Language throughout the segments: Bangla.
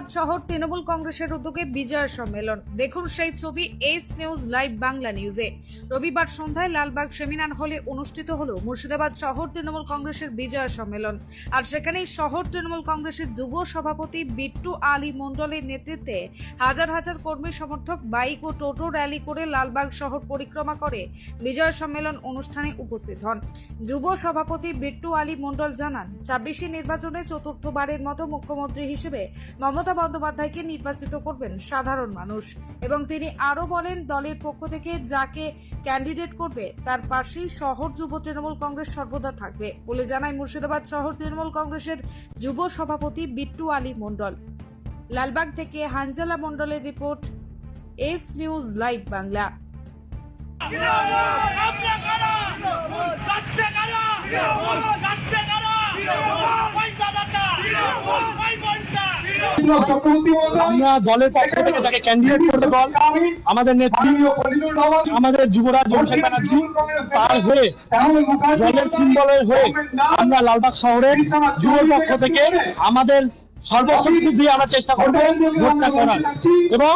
মুর্শিদাবাদ শহর তৃণমূল কংগ্রেসের উদ্যোগে বিজয় সম্মেলন। দেখুন সেই ছবি এইচ নিউজ লাইভ বাংলা নিউজে রবিবার সন্ধ্যায় লালবাগ সেমিনার হলে অনুষ্ঠিত হলো মুর্শিদাবাদ শহর তৃণমূল কংগ্রেসের বিজয় সম্মেলন। আর সেখানেই শহর তৃণমূল কংগ্রেসের যুব সভাপতি বিট্টু আলী মণ্ডলের নেতৃত্বে হাজার হাজার কর্মী সমর্থক বাইক ও টোটো র্যালি করে লালবাগ শহর পরিক্রমা করে বিজয় সম্মেলন অনুষ্ঠানে উপস্থিত হন। যুব সভাপতি বিট্টু আলী মণ্ডল জানান, ছাব্বিশে নির্বাচনে চতুর্থবারের মতো মুখ্যমন্ত্রী হিসেবে মমতা বন্দ্যোপাধ্যায়কে নির্বাচিত করবেন সাধারণ মানুষ। এবং তিনি আরও বলেন, দলের পক্ষ থেকে যাকে ক্যান্ডিডেট করবে, তার পাশেই শহর যুব তৃণমূল কংগ্রেস সর্বদা থাকবে বলে জানায় মুর্শিদাবাদ শহর তৃণমূল কংগ্রেসের যুব সভাপতি বিট্টু আলী মণ্ডল। লালবাগ থেকে হানজালা মণ্ডলের report, S news live Bangla. আমরা দলের পক্ষ থেকে যাকে ক্যান্ডিডেট করতে দল আমাদের নেত্রী, আমাদের যুবরাজ ব্যানার্জি, তার হয়ে দলের সিম্বলের হয়ে আমরা লালবাগ শহরের যুবর পক্ষ থেকে আমাদের সর্বশক্তি দিয়ে আমরা চেষ্টা করব ভোটটা করার। এবং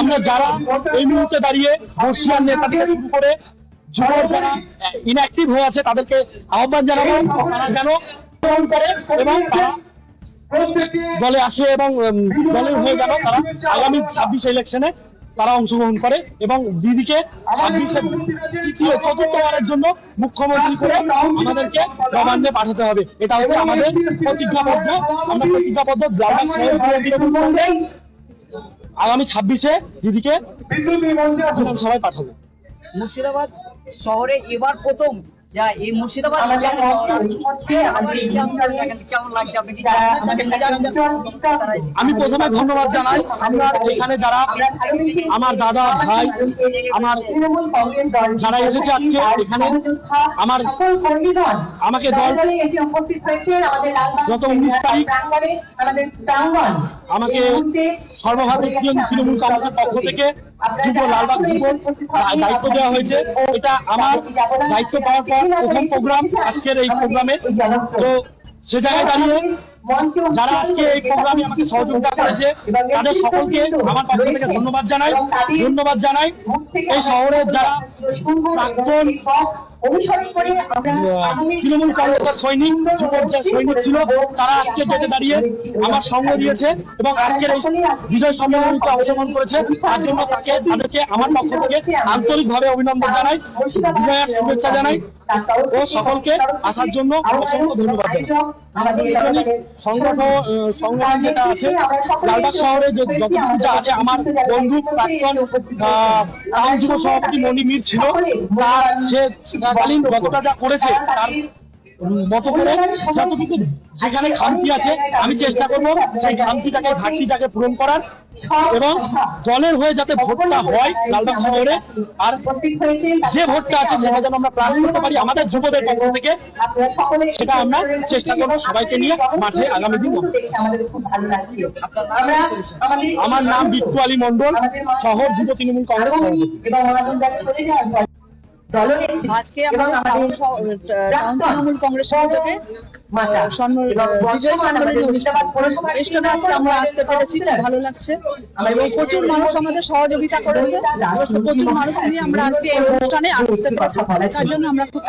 আমরা যারা এই মুহূর্তে দাঁড়িয়ে বর্ষিয়ার নেতা থেকে শুরু করে ইনঅ্যাক্টিভ হয়ে আছে, তাদেরকে আহ্বান জানাব, তারা যেন করে এবং তারা দলে আসে এবং দলের হয়ে গেল তারা আগামী ছাব্বিশ ইলেকশনে তারা অংশগ্রহণ করে এবং দিদিকে তৃতীয় চতুর্থবারের জন্য মুখ্যমন্ত্রী করে আমাদেরকে নবান্নে পাঠাতে হবে। এটা হচ্ছে আমাদের প্রতিজ্ঞাবদ্ধ আমরা প্রতিজ্ঞাবদ্ধ আগামী ছাব্বিশে দিদিকে বিধানসভায় পাঠাবে। মুর্শিদাবাদ শহরে এবার প্রথম যা এই মুর্শিদাবাদ কেমন লাগছে? জানেন? আমি প্রথমে ধন্যবাদ জানাই আমরা এখানে যারা আমার দাদা ভাই আমার যারা এসেছে আজকে এখানে আমার আমাকে দল গত উনিশ তারিখ আমাকে সর্বভারতীয় তৃণমূল কংগ্রেসের পক্ষ থেকে যুব লালবাগ যুব দায়িত্ব দেওয়া হয়েছে। এটা আমার দায়িত্ব পাওয়ার পর প্রথম প্রোগ্রাম আজকের এই প্রোগ্রামে। তো সে জায়গায় দাঁড়িয়ে যারা আজকে এই প্রোগ্রামে আমাকে সহযোগিতা করেছে তাদের সকলকে আমার পক্ষ থেকে ধন্যবাদ জানাই ধন্যবাদ জানাই। এই শহরের যারা প্রাক্তন তৃণমূল কংগ্রেসের সৈনিক যুবক যে সৈনিক ছিল তারা আজকে ডেটে দাঁড়িয়ে আমার সঙ্গ দিয়েছে এবং আজকের এই বিজয় সম্মেলনীতে অংশগ্রহণ করেছে। তার জন্য তাকে তাদেরকে আমার পক্ষ থেকে আন্তরিকভাবে অভিনন্দন জানাই। বিজয়ের শুভেচ্ছা জানাই। ও সকলকে আসার জন্য অসংখ্য ধন্যবাদ জানাই। সংগঠন সংগঠন যেটা আছে লালবাগ শহরে যে আছে আমার বন্ধু প্রাক্তন যুব সভাপতি মনি মির ছিল। তার সে যতটা যা করেছে তার মতো করে যতটুকু যেখানে খামতি আছে, আমি চেষ্টা করব সেই খামতিটাকে ঘাটতিটাকে পূরণ করার এবং দলের হয়ে যাতে ভোটটা হয় লালবাগ শহরে, আর যে ভোটটা আছে সেটা যেন আমরা প্লাস করতে পারি আমাদের যুবদের পক্ষ থেকে, সেটা আমরা চেষ্টা করব সবাইকে নিয়ে মাঠে আগামী দিন আমার নাম বিট্টু আলী মন্ডল শহর যুব তৃণমূল কংগ্রেস আজকে তৃণমূল আমরা আসতে পেরেছি ভালো লাগছে। এবং প্রচুর মানুষ আমাদের সহযোগিতা করেছে। প্রচুর মানুষ নিয়ে আমরা আজকে এই অনুষ্ঠানে আসতে পেরেছি। তার জন্য আমরা খুব